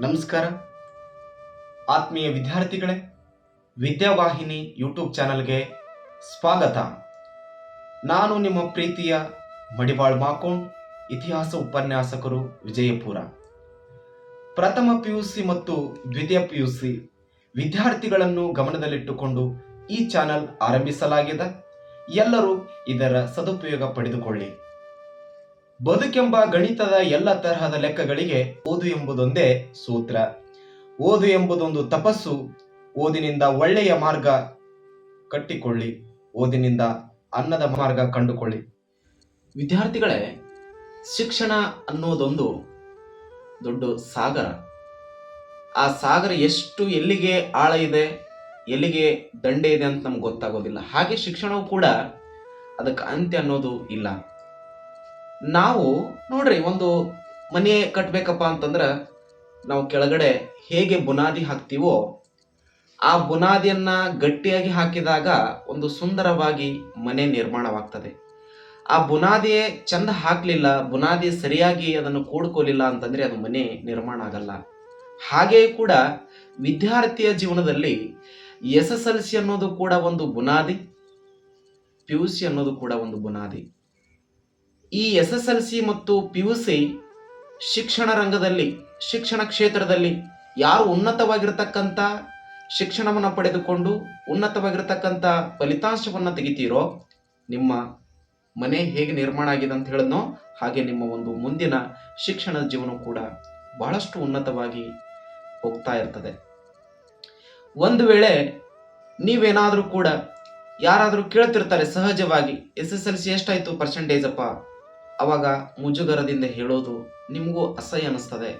ನಮಸ್ಕಾರ. ಆತ್ಮೀಯ ವಿದ್ಯಾರ್ಥಿಗಳೇ, ವಿದ್ಯಾವಾಹಿನಿ ಯೂಟ್ಯೂಬ್ ಚಾನಲ್ಗೆ ಸ್ವಾಗತ. ನಾನು ನಿಮ್ಮ ಪ್ರೀತಿಯ ಮಡಿವಾಳ್ ಮಾಕೋಣ್, ಇತಿಹಾಸ ಉಪನ್ಯಾಸಕರು ವಿಜಯಪುರ. ಪ್ರಥಮ ಪಿಯುಸಿ ಮತ್ತು ದ್ವಿತೀಯ ಪಿಯುಸಿ ವಿದ್ಯಾರ್ಥಿಗಳನ್ನು ಗಮನದಲ್ಲಿಟ್ಟುಕೊಂಡು ಈ ಚಾನಲ್ ಆರಂಭಿಸಲಾಗಿದೆ. ಎಲ್ಲರೂ ಇದರ ಸದುಪಯೋಗ ಪಡೆದುಕೊಳ್ಳಿ. ಬದುಕೆಂಬ ಗಣಿತದ ಎಲ್ಲ ತರಹದ ಲೆಕ್ಕಗಳಿಗೆ ಓದು ಎಂಬುದೊಂದೇ ಸೂತ್ರ. ಓದು ಎಂಬುದೊಂದು ತಪಸ್ಸು, ಓದಿನಿಂದ ಒಳ್ಳೆಯ ಮಾರ್ಗ ಕಟ್ಟಿಕೊಳ್ಳಿ, ಓದಿನಿಂದ ಅನ್ನದ ಮಾರ್ಗ ಕಂಡುಕೊಳ್ಳಿ. ವಿದ್ಯಾರ್ಥಿಗಳೇ, ಶಿಕ್ಷಣ ಅನ್ನೋದೊಂದು ದೊಡ್ಡ ಸಾಗರ. ಆ ಸಾಗರ ಎಷ್ಟು ಎಲ್ಲಿಗೆ ಆಳ ಇದೆ, ಎಲ್ಲಿಗೆ ದಂಡೆ ಇದೆ ಅಂತ ನಮ್ಗೆ ಗೊತ್ತಾಗೋದಿಲ್ಲ. ಹಾಗೆ ಶಿಕ್ಷಣವು ಕೂಡ ಅದಕ್ಕೆ ಅಂತ್ಯ ಅನ್ನೋದು ಇಲ್ಲ. ನಾವು ನೋಡ್ರಿ, ಒಂದು ಮನೆ ಕಟ್ಬೇಕಪ್ಪ ಅಂತಂದ್ರ ನಾವು ಕೆಳಗಡೆ ಹೇಗೆ ಬುನಾದಿ ಹಾಕ್ತೀವೋ, ಆ ಬುನಾದಿಯನ್ನ ಗಟ್ಟಿಯಾಗಿ ಹಾಕಿದಾಗ ಒಂದು ಸುಂದರವಾಗಿ ಮನೆ ನಿರ್ಮಾಣವಾಗ್ತದೆ. ಆ ಬುನಾದಿಯೇ ಚಂದ ಹಾಕ್ಲಿಲ್ಲ, ಬುನಾದಿ ಸರಿಯಾಗಿ ಅದನ್ನು ಕೂಡ್ಕೋಲಿಲ್ಲ ಅಂತಂದ್ರೆ ಅದು ಮನೆ ನಿರ್ಮಾಣ ಆಗಲ್ಲ. ಹಾಗೆಯೇ ಕೂಡ ವಿದ್ಯಾರ್ಥಿಯ ಜೀವನದಲ್ಲಿ ಎಸ್ ಎಸ್ ಎಲ್ ಸಿ ಅನ್ನೋದು ಕೂಡ ಒಂದು ಬುನಾದಿ, ಪಿ ಯು ಸಿ ಅನ್ನೋದು ಕೂಡ ಒಂದು ಬುನಾದಿ. ಈ ಎಸ್ ಎಸ್ ಎಲ್ ಸಿ ಮತ್ತು ಪಿ ಯು ಸಿ ಶಿಕ್ಷಣ ರಂಗದಲ್ಲಿ, ಶಿಕ್ಷಣ ಕ್ಷೇತ್ರದಲ್ಲಿ ಯಾರು ಉನ್ನತವಾಗಿರ್ತಕ್ಕಂಥ ಶಿಕ್ಷಣವನ್ನು ಪಡೆದುಕೊಂಡು ಉನ್ನತವಾಗಿರತಕ್ಕಂಥ ಫಲಿತಾಂಶವನ್ನು ತೆಗಿತೀರೋ, ನಿಮ್ಮ ಮನೆ ಹೇಗೆ ನಿರ್ಮಾಣ ಆಗಿದೆ ಅಂತ ಹೇಳಿದ್ನೋ ಹಾಗೆ ನಿಮ್ಮ ಒಂದು ಮುಂದಿನ ಶಿಕ್ಷಣದ ಜೀವನ ಕೂಡ ಬಹಳಷ್ಟು ಉನ್ನತವಾಗಿ ಹೋಗ್ತಾ ಇರ್ತದೆ. ಒಂದು ವೇಳೆ ನೀವೇನಾದರೂ ಕೂಡ ಯಾರಾದರೂ ಕೇಳ್ತಿರ್ತಾರೆ ಸಹಜವಾಗಿ ಎಸ್ ಎಸ್ ಎಲ್ ಸಿ ಎಷ್ಟಾಯಿತು ಪರ್ಸೆಂಟೇಜಪ್ಪ ಅವಾಗ ಮುಜುಗರದಿಂದ ಹೇಳೋದು ನಿಮಗೂ ಅಸಹ್ಯ ಅನ್ನಿಸ್ತದೆ.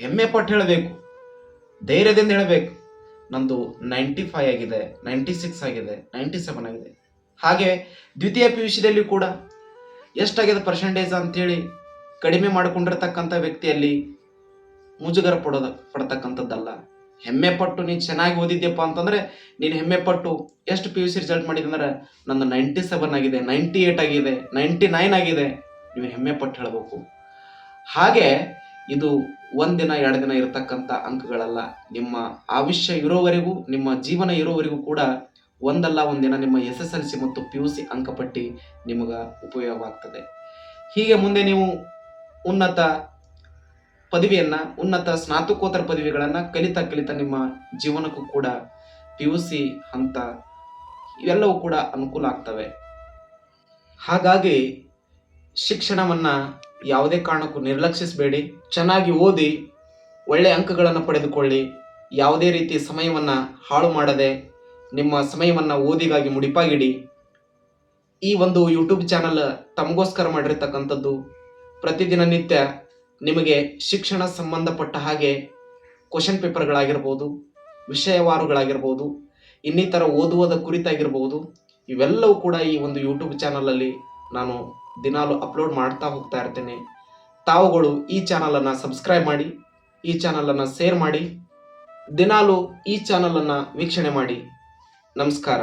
ಹೆಮ್ಮೆ ಪಟ್ಟು ಹೇಳಬೇಕು. ಧೈರ್ಯದಿಂದ ಹೇಳಬೇಕು. ನಂದು ನೈಂಟಿ ಫೈವ್ ಆಗಿದೆ ನೈಂಟಿ ಸಿಕ್ಸ್ ಆಗಿದೆ ನೈಂಟಿ ಸೆವೆನ್ ಆಗಿದೆ. ಹಾಗೆ ದ್ವಿತೀಯ ಪಿ ಯು ಸಿದಲ್ಲಿ ಕೂಡ ಎಷ್ಟಾಗಿದೆ ಪರ್ಸೆಂಟೇಜ್ ಅಂತೇಳಿ ಕಡಿಮೆ ಮಾಡಿಕೊಂಡಿರ್ತಕ್ಕಂಥ ವ್ಯಕ್ತಿಯಲ್ಲಿ ಮುಜುಗರ ಪಡೋದ, ಪಡ್ತಕ್ಕಂಥದ್ದಲ್ಲ. ಹೆಮ್ಮೆ ಪಟ್ಟು ನೀನು ಚೆನ್ನಾಗಿ ಓದಿದ್ಯಪ್ಪ ಅಂತಂದರೆ ನೀನು ಹೆಮ್ಮೆ ಪಟ್ಟು ಎಷ್ಟು ಪಿ ಯು ಸಿ ರಿಸಲ್ಟ್ ಮಾಡಿದಂದ್ರೆ ನಂದು ನೈಂಟಿ ಸೆವೆನ್ ಆಗಿದೆ ನೈಂಟಿ ಏಟ್ ಆಗಿದೆ ನೈಂಟಿ ನೈನ್ ಆಗಿದೆ. ನೀವು ಹೆಮ್ಮೆ ಪಟ್ಟು ಹೇಳಬೇಕು. ಹಾಗೆ ಇದು ಒಂದಿನ, ಎರಡು ದಿನ ಇರತಕ್ಕಂಥ ಅಂಕಗಳಲ್ಲ. ನಿಮ್ಮ ಆವಿಷ್ಯ ಇರೋವರೆಗೂ, ನಿಮ್ಮ ಜೀವನ ಇರೋವರೆಗೂ ಕೂಡ ಒಂದಲ್ಲ ಒಂದಿನ ನಿಮ್ಮ ಎಸ್ ಎಸ್ ಎಲ್ ಸಿ ಮತ್ತು ಪಿ ಯು ಸಿ ಅಂಕಪಟ್ಟಿ ನಿಮಗೆ ಉಪಯೋಗವಾಗ್ತದೆ. ಹೀಗೆ ಮುಂದೆ ನೀವು ಉನ್ನತ ಪದವಿಯನ್ನ, ಉನ್ನತ ಸ್ನಾತಕೋತ್ತರ ಪದವಿಗಳನ್ನ ಕಲಿತಾ ಕಲಿತಾ ನಿಮ್ಮ ಜೀವನಕ್ಕೂ ಕೂಡ ಪಿ ಯು ಸಿ ಹಂತ ಇವೆಲ್ಲವೂ ಕೂಡ ಅನುಕೂಲ ಆಗ್ತವೆ. ಹಾಗಾಗಿ ಶಿಕ್ಷಣವನ್ನ ಯಾವುದೇ ಕಾರಣಕ್ಕೂ ನಿರ್ಲಕ್ಷಿಸಬೇಡಿ. ಚೆನ್ನಾಗಿ ಓದಿ ಒಳ್ಳೆಯ ಅಂಕಗಳನ್ನು ಪಡೆದುಕೊಳ್ಳಿ. ಯಾವುದೇ ರೀತಿ ಸಮಯವನ್ನ ಹಾಳು ಮಾಡದೆ, ನಿಮ್ಮ ಸಮಯವನ್ನ ಓದಿಗಾಗಿ ಮುಡಿಪಾಗಿಡಿ. ಈ ಒಂದು ಯೂಟ್ಯೂಬ್ ಚಾನಲ್ ತಮಗೋಸ್ಕರ ಮಾಡಿರ್ತಕ್ಕಂಥದ್ದು, ಪ್ರತಿದಿನ ನಿತ್ಯ ನಿಮಗೆ ಶಿಕ್ಷಣ ಸಂಬಂಧಪಟ್ಟ ಹಾಗೆ ಕ್ವಶನ್ ಪೇಪರ್ಗಳಾಗಿರ್ಬೋದು ವಿಷಯವಾರುಗಳಾಗಿರ್ಬೋದು, ಇನ್ನಿತರ ಓದುವುದ ಕುರಿತಾಗಿರ್ಬೋದು, ಇವೆಲ್ಲವೂ ಕೂಡ ಈ ಒಂದು ಯೂಟ್ಯೂಬ್ ಚಾನಲಲ್ಲಿ ನಾನು ದಿನಾಲು ಅಪ್ಲೋಡ್ ಮಾಡ್ತಾ ಹೋಗ್ತಾ ಇರ್ತೇನೆ. ತಾವುಗಳು ಈ ಚಾನಲನ್ನು ಸಬ್ಸ್ಕ್ರೈಬ್ ಮಾಡಿ, ಈ ಚಾನಲನ್ನು ಶೇರ್ ಮಾಡಿ, ದಿನಾಲು ಈ ಚಾನಲನ್ನು ವೀಕ್ಷಣೆ ಮಾಡಿ. ನಮಸ್ಕಾರ.